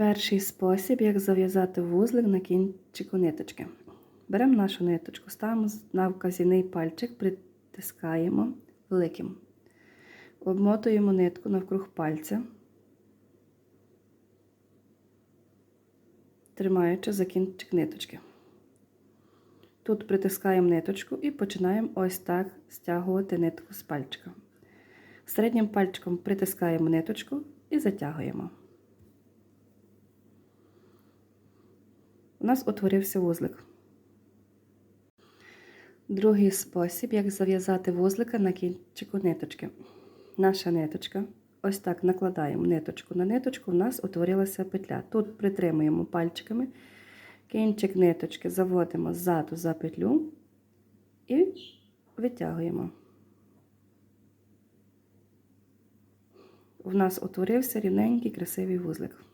Перший спосіб, як зав'язати вузлик на кінчику ниточки. Беремо нашу ниточку, ставимо на вказівний пальчик, притискаємо великим. Обмотуємо нитку навкруг пальця, тримаючи за кінчик ниточки. Тут притискаємо ниточку і починаємо ось так стягувати нитку з пальчика. Середнім пальчиком притискаємо ниточку і затягуємо. У нас утворився вузлик. Другий спосіб, як зав'язати вузлика на кінчику ниточки. Наша ниточка. Ось так накладаємо ниточку на ниточку, у нас утворилася петля. Тут притримуємо пальчиками, кінчик ниточки заводимо ззаду за петлю і витягуємо. У нас утворився рівненький красивий вузлик.